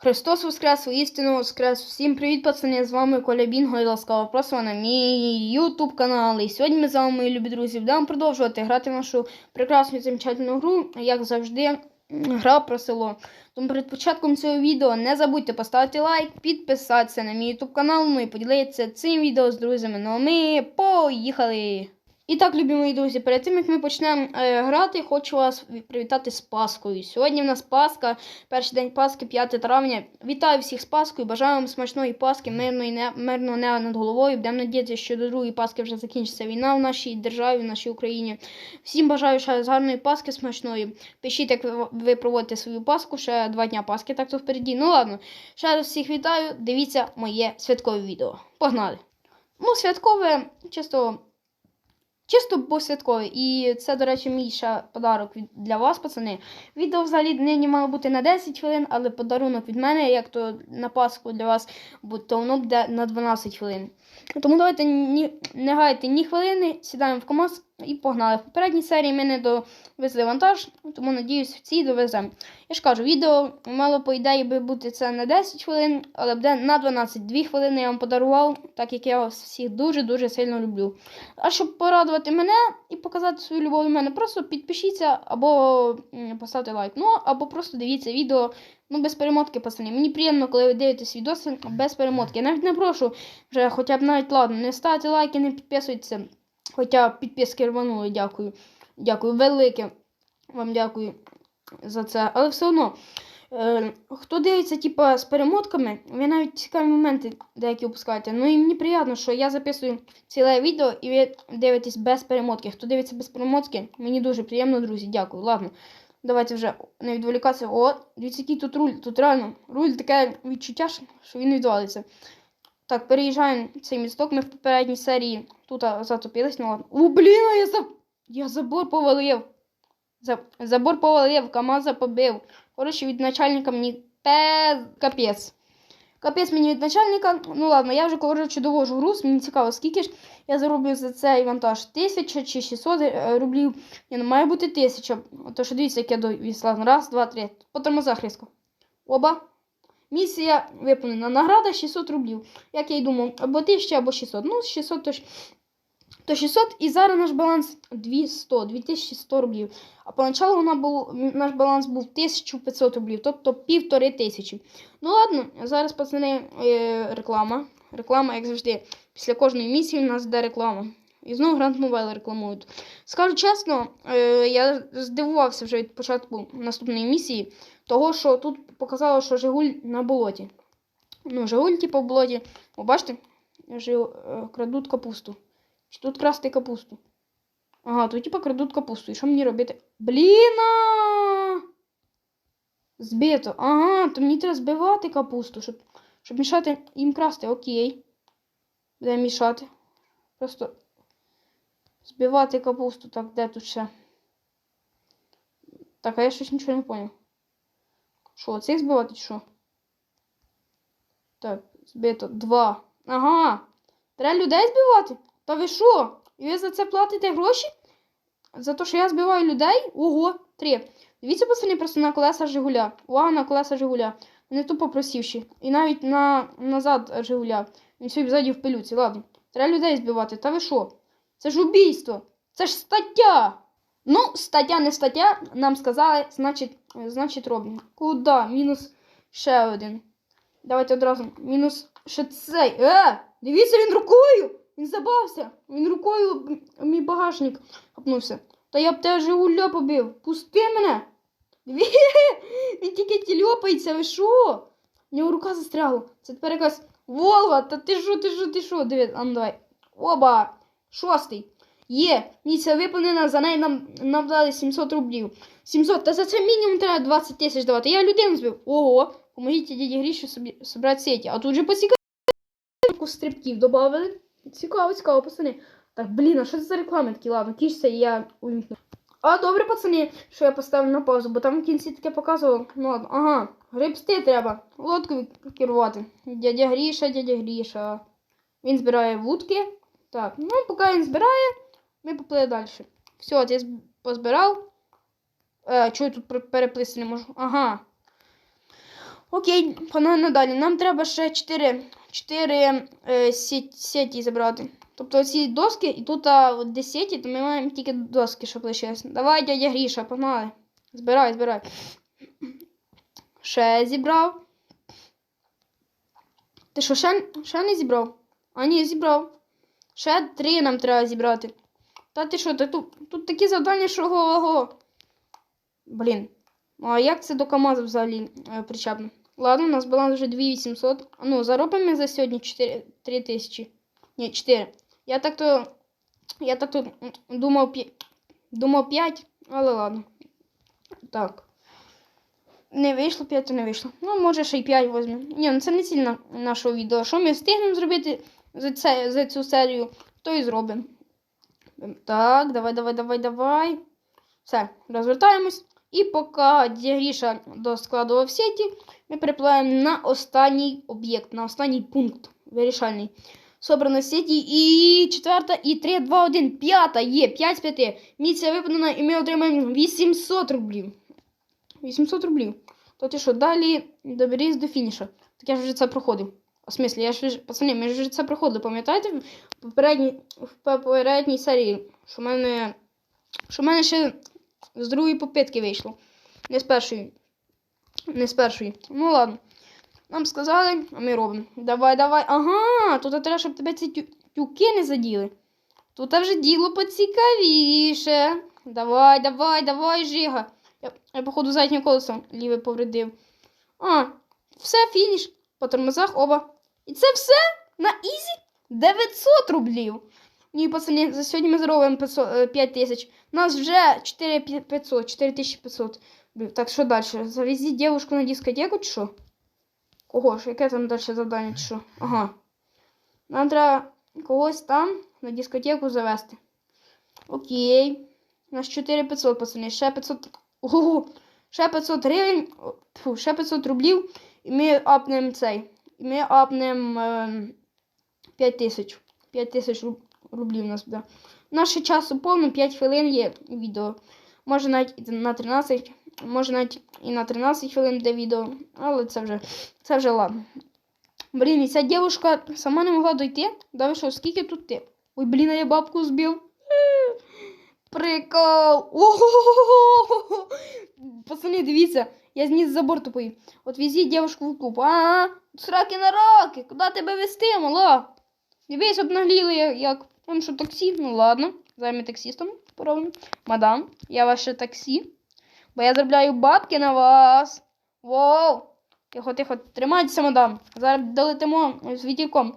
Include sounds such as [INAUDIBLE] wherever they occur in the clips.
Христос Воскрес, істину Воскрес. Всім привіт, пацани! З вами Коля Бінго і ласкаво просимо на мій ютуб канал. І сьогодні ми з вами, мої любі друзі, будемо продовжувати грати в нашу прекрасну і замечательну гру, як завжди, гра про село. Тому перед початком цього відео не забудьте поставити лайк, підписатися на мій ютуб канал, ну і поділитися цим відео з друзями. Ну а ми поїхали! І так, любі мої друзі, перед тим як ми почнемо е, грати, хочу вас привітати з Паскою. Сьогодні в нас Пасха, перший день Пасхи, 5 травня. Вітаю всіх з Паскою, бажаю вам смачної Пасхи, мирної не, мирного неба над головою. Будемо надіятися, що до другої Пасхи вже закінчиться війна в нашій державі, в нашій Україні. Всім бажаю ще раз гарної Пасхи смачної. Пишіть, як ви, ви проводите свою Пасху, ще два дня Пасхи, так то впереді. Ну ладно, ще раз всіх вітаю. Дивіться моє святкове відео. Погнали! Ну, святкове, чисто. Чисто по святкові. І це, до речі, мій ще подарок від, для вас, пацани. Відео взагалі нині мало бути на 10 хвилин, але подарунок від мене, як то на Пасху для вас, то воно буде на 12 хвилин. Тому давайте ні, не гайте ні хвилини, сідаємо в КамАЗ і погнали. В попередній серії ми не довезли вантаж, тому надіюсь, в цій довеземо. Я ж кажу, відео мало по ідеї би бути це на 10 хвилин, але буде на 12. 2 хвилини я вам подарував, так як я вас всіх дуже-дуже сильно люблю. А щоб порадувати мене і показати свою любов до мене, просто підпишіться або поставте лайк. Ну, або просто дивіться відео ну, без перемотки, пацани. Мені приємно, коли ви дивитесь відоси без перемотки. Я навіть не прошу вже хоча б навіть ладно, не ставте лайки, не підписуйтеся. Хоча підписки рванули, дякую. Дякую, велике вам дякую за це. Але все одно. Е, хто дивиться, типа, з перемотками, ви навіть цікаві моменти деякі опускаєте. Ну і мені приємно, що я записую ціле відео і ви дивитесь без перемотки. Хто дивиться без перемотки, мені дуже приємно, друзі. Дякую. Ладно, давайте вже не відволікатися. О, дивіться, який тут руль. Тут реально руль таке відчуття, що він відвалиться. Так, переїжджаємо цей місток. Ми в попередній серії тут затопились. Ну ладно. О, блін, я за... я забор повалив. За... Забор повалив, КамАЗа побив. Коротше, від начальника мені пе... капець. Капець мені від начальника. Ну ладно, я вже коротше довожу груз. Мені цікаво, скільки ж я зароблю за цей вантаж. Тисяча чи 600 е, рублів. Ні, ну має бути тисяча. То що дивіться, як я довіз. Ладно, раз, два, три. По тормозах різко. Оба. Місія виповнена. Награда 600 рублів. Як я й думав, або 1000, або 600. Ну, 600 то. То 600 і зараз наш баланс 200, 2100 рублів. А поначалу вона був, наш баланс був 1500 рублів, тобто півтори тисячі. Ну ладно, зараз, пацани, е, реклама. Реклама, як завжди, після кожної місії у нас йде реклама. І знову Гранд Мобайл рекламують. Скажу чесно, е, я здивувався вже від початку наступної місії, того, що тут показало, що Жигуль на болоті. Ну, Жигуль, типу, в болоті. О, бачите? Е, крадуть капусту. Чи тут красти капусту? Ага, тут типа крадуть капусту. І що мені робити? Бліна! Збито. Ага, то мені треба збивати капусту, щоб, щоб мішати їм красти. Окей. Де мішати? Просто збивати капусту. Так, де тут ще? Так, а я щось нічого не поняв. Що, цих збивати чи що? Так, збито. Два. Ага. Треба людей збивати? Та ви що? І ви за це платите гроші? За те, що я збиваю людей? Ого, три. Дивіться, пацани, просто на колеса Жигуля. Увага на колеса Жигуля. Вони тупо просівші. І навіть на назад Жигуля. Він сьогодні ззаді в пилюці. Ладно. Треба людей збивати. Та ви що? Це ж убійство. Це ж стаття. Ну, стаття не стаття. Нам сказали, значить, значить робимо. Куда? Мінус ще один. Давайте одразу. Мінус ще цей. Е! Дивіться, він рукою! Він забався. Він рукою мій багажник хапнувся. Та я б тебе Жигуля побив. Пусти мене. Диві, [LAUGHS] він тільки тільопається, ви що? У нього рука застрягла. Це тепер якась Волга, та ти що, ти що, ти що? Диви, а ну давай. Оба! Шостий. Є, місія виповнена, за неї нам, нам дали 700 рублів. 700, та за це мінімум треба 20 тисяч давати. Я людину збив. Ого, поможіть дяді Гріші собі собрати сеті. А тут же посікати стрибків додали. Цікаво, цікаво, пацани. Так, блін, а що це за реклами такі? Ладно, кішся, і я увімкну. А, добре, пацани, що я поставив на паузу, бо там в кінці таке показувало. Ну ладно, ага, грибсти треба. Лодку керувати. Дядя Гріша, дядя Гріша. Він збирає вудки. Так, ну поки він збирає, ми поплили далі. Все, от я позбирав. Е, чого я тут пер- переплисти не можу? Ага. Окей, погнали далі. Нам треба ще 4, 4 е, сі- сеті забрати. Тобто ці доски, і тут а, де сеті, то ми маємо тільки доски, щоб лишилось. Давай, дядя Гріша, погнали. Збирай, збирай. Ще зібрав. Ти що, ще, ще не зібрав? А ні, зібрав. Ще три нам треба зібрати. Та ти що, та тут, тут такі завдання, що го-го. Блін. А як це до КАМАЗу взагалі е, причепно? Ладно, у нас баланс вже 2800. А Ну, заробимо за сьогодні 4, 3 тисячі. Ні, 4. Я так то. Я так то думав, думав 5, але ладно. Так. Не вийшло 5, то не вийшло. Ну, може ще й 5 візьмемо. Ні, ну це не ціль на- нашого відео. Що ми встигнемо зробити за, це, за цю серію, то і зробимо. Так, давай, давай, давай, давай. Все, розвертаємось. І поки Дігріша доскладував сеті, ми перепливаємо на останній об'єкт, на останній пункт вирішальний. Собрано сеті і четверта, і 3, 2, 1, п'ята є, 5 з 5. Місія виконана і ми отримаємо 800 рублів. 800 рублів. То ти що, далі доберись до фініша. Так я вже це проходив. В смислі, я ж пацани, ми ж це проходили, пам'ятаєте? В попередній, в попередній серії, що в мене, що в мене ще з другої попитки вийшло. Не з першої. Не з першої. Ну ладно. Нам сказали, а ми робимо. Давай, давай. Ага, тут треба, щоб тебе ці тю- тюки не заділи. Тут вже діло поцікавіше. Давай, давай, давай, Жига. Я, я походу, заднє колесо ліве повредив. А, все, фініш. По тормозах оба. І це все на ізі 900 рублів. Ні, пацани, за сьогодні ми заробимо 500, е, 5 тисяч. У нас вже 4500, 4500. Так, що далі? Завезіть дівчинку на дискотеку чи що? Кого ж? Яке там далі завдання чи що? Ага. Нам треба когось там на дискотеку завести. Окей. У нас 4500, пацани. Ще 500. Ого! Ще 500 гривень. Фу, ще 500 рублів. І ми апнемо цей. І ми апнемо е, 5 тисяч. 5 тисяч руб- рублів у нас буде. Наше часу повно, 5 хвилин є відео. Може навіть на 13, може навіть і на 13 хвилин де відео, але це вже, це вже ладно. Блін, і ця дівчинка сама не могла дойти. Да що, скільки тут ти? Ой, блін, я бабку збив. Е, Прикол. Ого! Пацани, дивіться, я зніс забор тупий. От везіть дівчинку в клуб. А, сраки на раки. Куди тебе вести, мала? Дивись, обнагліли, як, там що таксі. Ну ладно, зараз ми таксістом поробимо. Мадам, я ваше таксі. Бо я заробляю бабки на вас. Воу! Тихо, тихо, тримайтеся, мадам. Зараз долетимо з вітірком.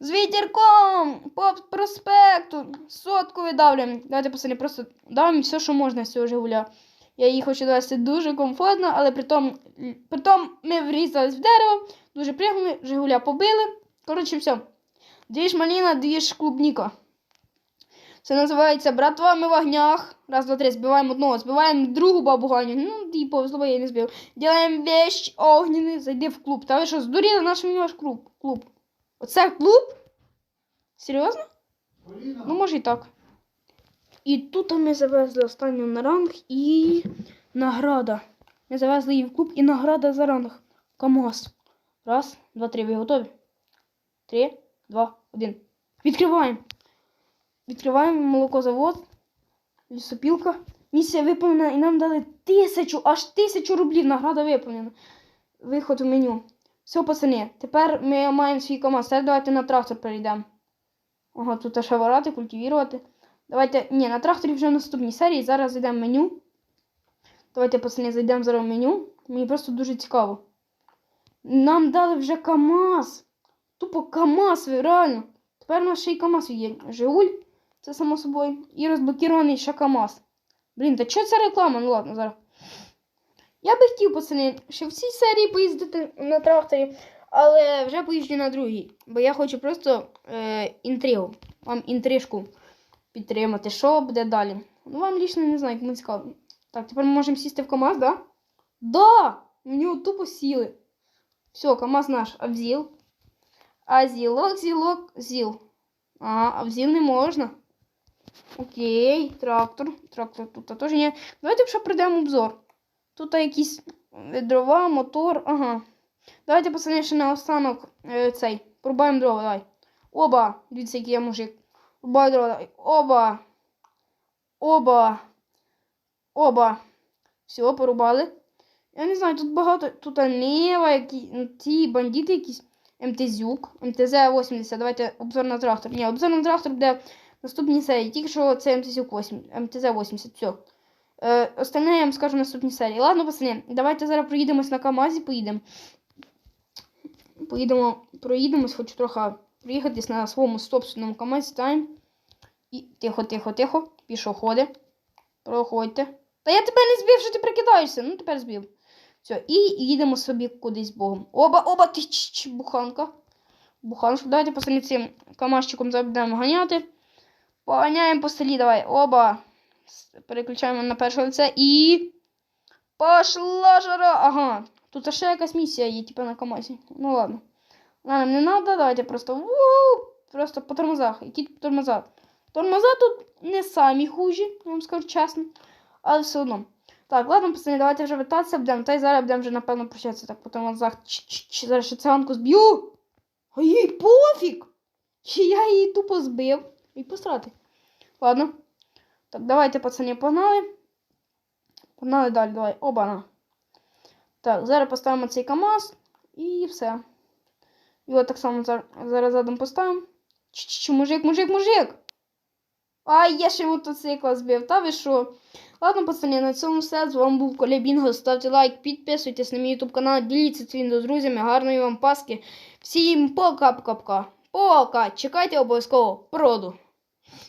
З вітірком! По проспекту! Сотку видавлюємо. Давайте пацани, просто давимо все, що можна з цього Жигуля. Я її хочу довести дуже комфортно, але притом, притом ми врізались в дерево, дуже пригнули, Жигуля побили. Коротше, все. Дві ж маліна, дві ж клубніка. Це називається братва, ми в огнях. Раз, два, три, збиваємо одного, збиваємо другу бабу Ганю. Ну, і повезло, я не збив. Ділаємо вещь огняний, зайди в клуб. Та ви що, здуріли наш ваш клуб? клуб? Оце клуб? Серйозно? Ну, може і так. І тут ми завезли останню на ранг і награда. Ми завезли її в клуб і награда за ранг. КамАЗ. Раз, два, три. Ви готові? Три, два, один. Відкриваємо. Відкриваємо молокозавод, лісопілка. Місія виповнена і нам дали тисячу, аж тисячу рублів. Награда виповнена. Виход у меню. Все, пацани, тепер ми маємо свій КамАЗ. Тепер давайте на трактор перейдемо. Ага, тут ще ворати, культивувати. Давайте. Ні, на тракторі вже в наступній серії. Зараз зайдемо в меню. Давайте, пацани, зайдемо зараз в меню. Мені просто дуже цікаво. Нам дали вже КАМАЗ. Тупо КАМАЗ, реально. Тепер у нас ще й КАМАЗ є. Жигуль, це само собою. І розблокірований ще КАМАЗ. Блін, та що це реклама? Ну ладно, зараз. Я би хотів, пацани, ще в цій серії поїздити на тракторі, але вже поїжджу на другій. Бо я хочу просто е, інтригу. Вам інтрижку підтримати. Що буде далі? Ну, вам лічно не знаю, кому цікаво. Так, тепер ми можемо сісти в КАМАЗ, да? Да! У нього тупо сіли. Все, КАМАЗ наш. А взіл? А зілок, зілок, зіл. А, взіл не можна. Окей, трактор. Трактор тут теж є. Давайте ще пройдемо обзор. Тут якісь дрова, мотор. Ага. Давайте, пацани, ще наостанок е, цей. Порубаємо дрова, давай. Оба. Дивіться, який я мужик. Дрова. Оба. Оба. Оба. Все, порубали. Я не знаю, тут багато. Тут Нева, які, ті бандити якісь. МТЗюк. МТЗ-80. Давайте обзор на трактор. Ні, обзор на трактор буде наступній серії. Тільки що це МТЗюк 8. МТЗ-80. Все. Е, остальне я вам скажу в наступній серії. Ладно, пацани, давайте зараз проїдемось на КАМАЗі, поїдемо. Поїдемо, проїдемось, хочу трохи проїхатись на своєму собственному КАМАЗі. Ставимо. І тихо, тихо, тихо. Пішоходи. Проходьте. Та я тебе не збив, що ти прикидаєшся. Ну, тепер збив. Все, і їдемо собі кудись богом. Оба, оба, ти ч, ч, буханка. Буханка. Давайте пацани цим камазчиком зараз будемо ганяти. Поганяємо по селі, давай. Оба. Переключаємо на перше лице і. Пошла жара! Ага. Тут ще якась місія є, типу на камазі. Ну ладно. Нам не треба, давайте просто. Просто по тормозах. Які тут тормоза? Тормоза тут не самі хужі, я вам скажу чесно. Але все одно. Так, ладно, пацани, давайте вже вертатися будемо. Та й зараз будемо вже, напевно, прощатися так по тормозах. Ч-ч-ч, Зараз ще циганку зб'ю. А їй пофіг! Чи я її тупо збив. І посрати. Ладно. Так, давайте, пацани, погнали. Погнали далі, давай. Оба-на. Так, зараз поставимо цей КАМАЗ і все. Його так само зараз задом поставимо. Ч-ч-ч, мужик, мужик, мужик! Ай, я ще мотоцикла збив, та ви що? Ладно, пацани, на цьому все. З вами був Коля. Ставте лайк, підписуйтесь на мій ютуб канал, діліться цим відео з друзями. Гарної вам паски. Всім пока-пока. Пока. Чекайте обов'язково проду.